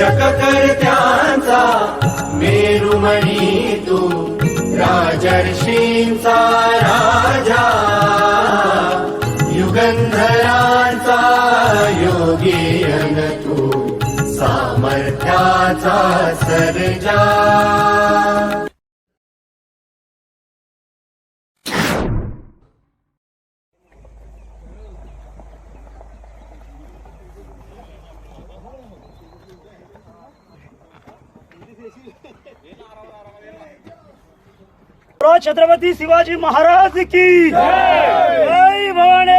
शककर्त्यांचा मेरुमणी तू राजर्षींचा राजा युगंधरांचा योगी तू सामर्थ्याचा सर्जा बोलो छत्रपती शिवाजी महाराज की जय! भवानी!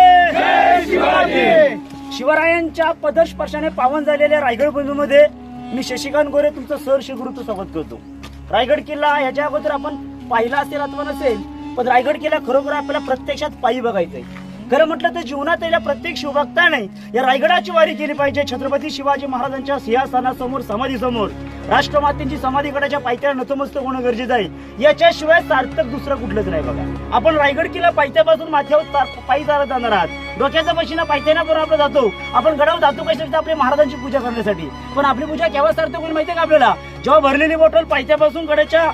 शिवरायांच्या पदस्पर्शाने पावन झालेल्या रायगड बंधूमध्ये मी शशिकांत गोरे तुमचं सहर्ष गुरुत्व स्वागत करतो. रायगड किल्ला याच्या अगोदर आपण पाहिला असेल अथवा नसेल पण रायगड किल्ला खरोखर आपल्याला प्रत्यक्षात पायी बघायचंय. खरं म्हटलं तर जीवनात येल्या प्रत्येक शिवभक्ताने या रायगडाची वारी केली पाहिजे. छत्रपती शिवाजी महाराजांच्या सिंहासनासमोर समाधीसमोर. राष्ट्रमातेंची समाधीकडाच्या पायथ्याला नतमस्तक होणं गरजेचं आहे. याच्याशिवाय सार्थक दुसरं कुठलंच नाही बघा. आपण रायगड किल्ला पायथ्यापासून माथ्यावर पायी चालत जाणार आहात. डोक्याचा पशिना पायथ्यानापर्यंत आपण जातो. आपण गडावर जातो कशासाठी? आपल्या महाराजांची पूजा करण्यासाठी. पण आपली पूजा केव्हा सार्थक होईल माहितीये का आपल्याला? जेव्हा भरलेली बॉटल पायथ्यापासून गडाच्या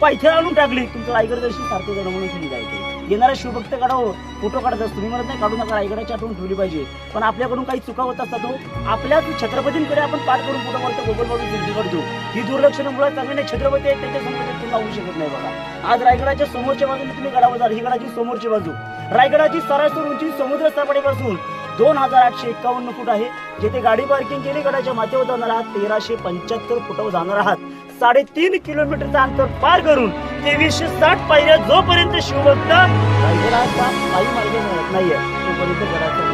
पायथ्या आणून टाकली तुमचं रायगड दर्शन सार्थक म्हणून केली जायचं. येणारा शिवभक्त काढावं फोटो काढत असतो. तुम्ही म्हणत नाही काढू नका रायगडाची आठवण ठेवली पाहिजे. पण आपल्याकडून काही चुका होत असतात हो. आपल्या छत्रपतींकडे आपण पाठ करून फोटो काढतो गोगल मारून सेल्फी काढतो. ही दुर्लक्षण मुळात चांगले छत्रपती आहेत त्याच्यासमोर तुम्ही लावू शकत नाही बघा. आज रायगडाच्या समोरच्या बाजूने तुम्ही गडावर जा ही गडाची समोरची बाजू. रायगडाची सरासर उंची समुद्र सपाटीपासून दोन हजार आठशे एक्कावन्न फूट आहे. जेथे गाडी पार्किंग केली गडाच्या माथ्यावर जाणार आहात तेराशे पंच्याहत्तर फुटावर जाणार आहात. साडेतीन किलोमीटरचं अंतर पार करून तेवीसशे साठ पायऱ्या जोपर्यंत शिवभक्त रायगडाचा पायी मार्ग मिळत नाहीये तोपर्यंत गडाचा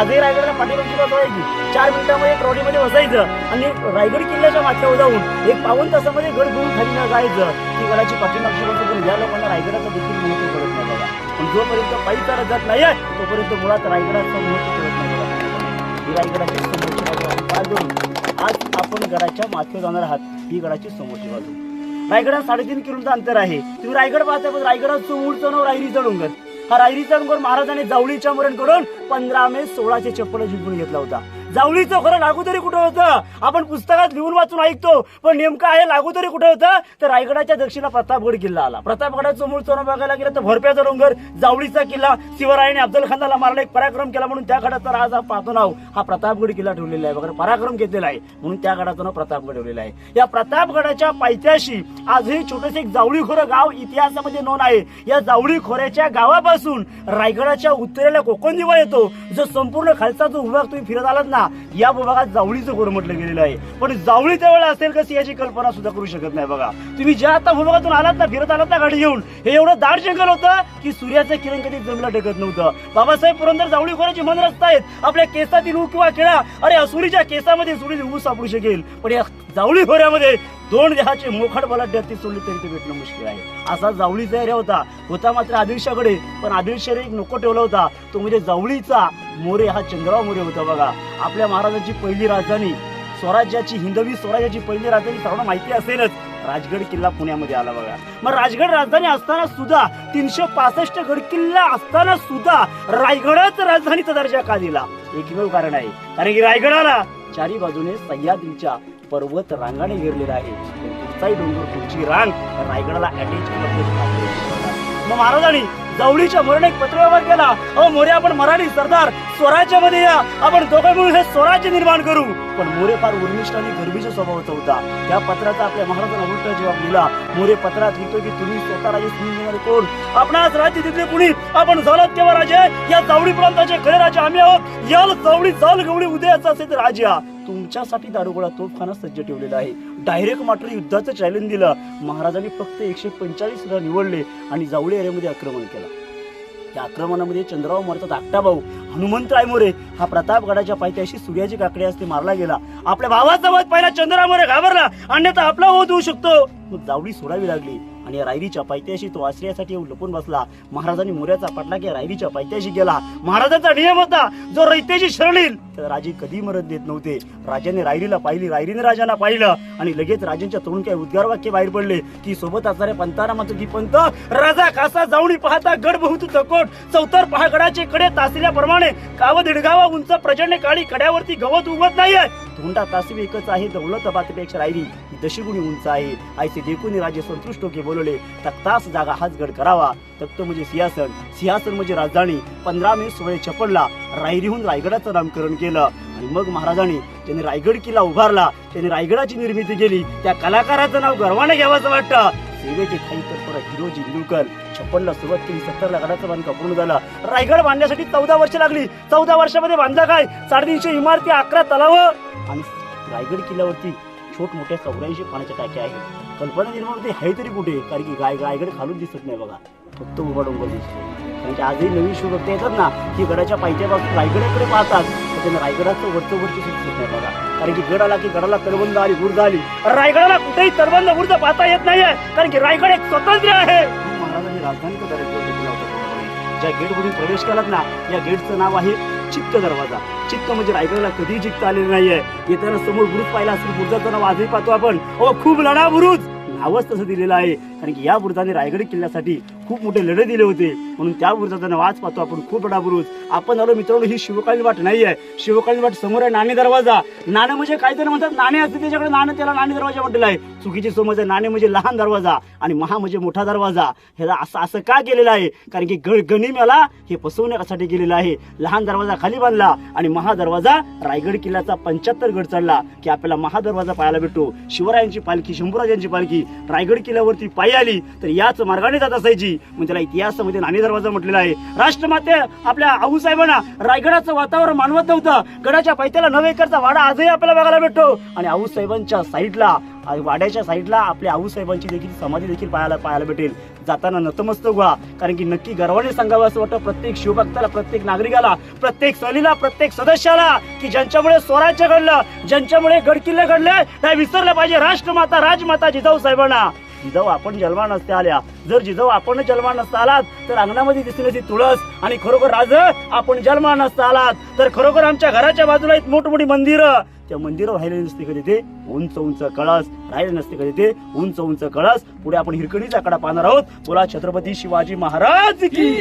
आजही रायगडला पाठीमागची बाजू आहे की? चार मिनिटामध्ये ट्रॉलीमध्ये बसायचं आणि रायगड किल्ल्याच्या माथ्यावर जाऊन एक पाऊन तासामध्ये गड घेऊन खाली न जायचं ती गडाची पाठीमागची बाजू पण या लोकांना रायगडाचं देखील महत्त्व कळत नाही बघा. पण जोपर्यंत पायी चालत जात नाहीये तोपर्यंत मुळात रायगडाचं महत्त्व कळत नाही बघा. ही रायगडाची समोरची बाजू आज आपण गडाच्या माथ्यावर जाणार आहात ही गडाची समोरची बाजू. रायगडात साडेतीन किलोमीटर अंतर आहे. तुम्ही रायगड पाहता पण रायगडाचं उंच नाव रायरीचा डोंगर हा रायरीचा डोंगर महाराजांनी जावळीच्या मरण करून पंधरा मे सोळाशे छप्पन जिंकून घेतला होता. जावळीचं खरं लागू तरी कुठं होतं? आपण पुस्तकात लिहून वाचून ऐकतो पण नेमकं आहे लागू तरी कुठं होतं? तर रायगडाच्या दक्षिणा प्रतापगड किल्ला आला. प्रतापगडाचं मूळ चोरण बघायला गेलं तर भरप्याचा डोंगर जावळीचा किल्ला शिवरायाने अफजल खानाला मारला एक पराक्रम केला म्हणून त्या गडाचा राज हा पाहतो नाव. हा प्रतापगड किल्ला ठेवलेला आहे वगैरे पराक्रम घेतलेला आहे. म्हणून त्या गडाचं नाव प्रतापगड ठेवलेलं आहे. या प्रतापगडाच्या पायथ्याशी आजही छोटंसं एक जावळीखोरं गाव इतिहासामध्ये नोंद आहे. या जावळी खोऱ्याच्या गावापासून रायगडाच्या उत्तरेला कोकण दिवा येतो. जो संपूर्ण खालचा जो विभाग तुम्ही फिरत आलात ना या विभागात जावळीचं खोरं म्हटलं गेलेलं आहे. पण जावळी त्यावेळेला असेल कशी याची कल्पना सुद्धा करू शकत नाही बघा. तुम्ही ज्या आता विभागातून आलात ना फिरत आलात ना गाडी घेऊन हे एवढं दाट जंगल होतं की सूर्याचं किरण कधी जमीला टेकत नव्हतं. बाबासाहेब पुरंदर जावळी खोऱ्याची मन रस्ता आहेत? आपल्या केसातील ऊ किंवा केळा? अरे असुरीच्या केसामध्ये सूर्य ऊ सापडू शकेल. पण या जावळी खोऱ्यामध्ये दोन देहाचे मोखड बलाढ्य ती सोडली तरी ते भेटणं मुश्किल आहे. असा जावळीचा एरिया होता. होता मात्र आदिलशाकडे पण आदिलशाने एक नको ठेवला होता. तो म्हणजे जावळीचा मोरे हा चंद्रराव मोरे होता बघा. आपल्या महाराजांची पहिली राजधानी स्वराज्याची हिंदवी स्वराज्याची पहिली राजधानी सर्वांना माहिती असेलच. राजगड किल्ला पुण्यामध्ये आला बघा. मग राजगड राजधानी असताना सुद्धा तीनशे पासष्ट गड किल्ला असताना सुद्धा रायगडच राजधानीचा दर्जा का दिला? एकमेव कारण आहे. कारण की रायगडाला चारी बाजूने सह्याद्रीच्या पर्वत रांगाने घेरलेला आहे. कुठचाही डोंगर कुठची रांग रायगडाला अटॅच मग महाराजांनी जावळीच्या मरण एक पत्रव्यवहार केला अ मोरे आपण मराठी सरदार. स्वराज्यामध्ये या. आपण दोघं मिळून हे स्वराज्य निर्माण करू. पण मोरे फार उर्मिष्ठ आणि गर्भीच्या स्वभावाचा होता. त्या पत्राचा आपल्या महाराजांना उलटा जवाब दिला. मोरे पत्रात लिहितो की तुम्ही स्वतः राजे सिंह देणारे कोण? आपणास राज्य तिथले कुणी? आपण झालात तेव्हा राजे? या जावळी प्रांताचे खरे राजे आम्ही आहोत. याल जावळी जाल गवळी उदयाचा असेल तर राजा तुमच्यासाठी दारुगोळा तोफखाना सज्ज ठेवलेला आहे. डायरेक्ट मात्र युद्धाचं चॅलेंज दिलं. महाराजांनी फक्त एकशे पंचाळीस रन निवडले आणि जावळी एरियामध्ये आक्रमण केलं. त्या आक्रमणामध्ये चंद्रराव मोरचा धाकटा भाऊ हनुमंत मोरे हा प्रतापगडाच्या पायथ्याशी सूर्याची काकडे असते मारला गेला. आपल्या भावाचा वध पहिला चंद्रराव मोरे घाबरला. अन्यथा आपला वध होऊ शकतो. मग जावळी सोडावी लागली. आणि रायरीच्या पायथ्याशी तो आश्रयासाठी येऊन लपून बसला. महाराजांनी मोऱ्याचा पटला की रायरीच्या पायथ्याशी गेला. महाराजांचा नियम होता जो रैतेची शरण येईल तर राजे कधी मरत देत नव्हते. राजाने रायरीला पाहिली रायरीने राजांना पाहिलं आणि लगेच राजांच्या तोंडून काही उद्गार वाक्य बाहेर पडले की सोबत असणारे पंतारामाचं की पंत राजा कासा जाऊनी पाहता गड बहुत चकोट चौतर पहा गडाचे कडे तासल्याप्रमाणे काव दिडगावा उंच प्रचंड काळी कड्यावरती गवत उगवत नाहीये. धोंडा तासवी एकच आहे दौलत बातपेक्षा राहिली ही दशगुणी उंच आहे. आयसे देखून राजे संतुष्ट होके बोलवले तक्तास जागा हाच गड करावा. तख्त म्हणजे सिंहासन. सिंहासन म्हणजे राजधानी. पंधरा मे सोळे छप्पनला रायरीहून रायगडाचं नामकरण केलं. आणि मग महाराजांनी त्यांनी रायगड किल्ला उभारला त्यांनी रायगडाची निर्मिती केली. त्या कलाकाराचं नाव गर्वाने घ्यावंसं वाटतं. सेवेचे खाई तत्पर हिरोजी निलकर छप्पनला सुरुवात केली सत्तरला गडाचं बांधकाम पूर्ण झालं. रायगड बांधण्यासाठी चौदा वर्ष लागली. चौदा वर्षामध्ये बांधला काय? साडेतीनशे इमारती अकरा तलाव. आणि रायगड किल्ल्यावरती छोट मोठ्या चौऱ्याऐंशी पाण्याच्या टाक्या आहेत. कल्पना निर्माण होते आहे तरी कुठे? कारण की गाय गायगड खालून दिसत नाही बघा. फक्त उभा डोंगर दिसतो कारण की आजही नवीन शिवभक्त येतात ना की गडाच्या पायथ्यापासून रायगडाकडे पाहतात तर त्यांना रायगडाचं वरचं वरची दिसत नाही बघा. कारण की गड आला की गडाला तरबंद आली गुर्द आली. रायगडाला कुठेही तरबंद गुर्द पाहता येत नाहीये. कारण की रायगड एक स्वतंत्र आहे. महाराजांनी राजधानीचा दर्जा दिला ज्या गेटमधून प्रवेश केलात ना या गेटचं नाव आहे चित्त दरवाजा. चित्त म्हणजे रायगडला कधीही जिंकता आलेलं नाहीये. येताना समोर बुरुज पाहिला असेल बुरुजाचं नाव आजही पाहतो आपण. ओ खूप लढा बुरुज नावच तसं दिलेलं आहे. कारण की या बुरुजाने रायगड किल्ल्यासाठी खूप मोठे लढे दिले होते. म्हणून त्या बुरुजाचं वाच पाहतो आपण. खूप लढा बुरुज. आपण आलो मित्रांनो ही शिवकालीन वाट नाही आहे. शिवकालीन वाट समोर आहे नाणे दरवाजा. नाणं म्हणजे काहीतरी म्हणतात नाणे असते त्याच्याकडे नाणं त्याला नाणे दरवाजा म्हटलेला आहे. चुकीची समज आहे म्हणजे नाणे म्हणजे लहान दरवाजा आणि महा म्हणजे मोठा दरवाजा. ह्याला असं असं का केलेलं आहे? कारण की गड मला हे फसवण्यासाठी केलेलं आहे. लहान दरवाजा खाली बांधला आणि महा दरवाजा रायगड किल्ल्याचा पंच्याहत्तर गड चढला की आपल्याला महा दरवाजा पाहायला भेटतो. शिवरायांची पालखी शंभूराजांची पालखी रायगड किल्ल्यावरती पायी आली तर याच मार्गाने जात असायची. म्हणजे त्याला इतिहासामध्ये नाणे दरवाजा म्हटलेला आहे. राष्ट्रमाते आपल्या आऊसाहेबांना रायगडाचं वातावरण मानवत नव्हतं. गडाच्या पायथ्याला नऊ एकरचा वाडा आजही आपल्याला बघायला भेटतो. आणि आऊसाहेबांच्या साईडला वाड्याच्या साईडला आपल्या आऊसाहेबांची देखील समाधी देखील पाहायला पाहायला भेटेल. जाताना नतमस्तक व्हा. कारण की नक्की गर्वाने सांगावं असं वाटतं प्रत्येक शिवभक्ताला प्रत्येक नागरिकाला प्रत्येक सहलीला प्रत्येक सदस्याला की ज्यांच्यामुळे स्वराज्य घडलं ज्यांच्यामुळे गडकिल्ले घडले त्या विसरलं पाहिजे. राष्ट्रमाता राजमाता जिजाऊ साहेबांना. जिजाऊ आपण जन्मा नसते आल्या. जर जिजाऊ आपण जन्मा नसता आलात तर अंगणामध्ये दिसली ती तुळस आणि खरोखर राज आपण जन्मा नसता आलात. तर खरोखर आमच्या घराच्या बाजूला एक मोठमोठी मंदिरं. त्या मंदिरं राहिले नसते कधी ते. उंच उंच कळस राहिले नसते कधी ते. उंच उंच कळस. पुढे आपण हिरकणीचा कडा पाहणार आहोत. बोला छत्रपती शिवाजी महाराज की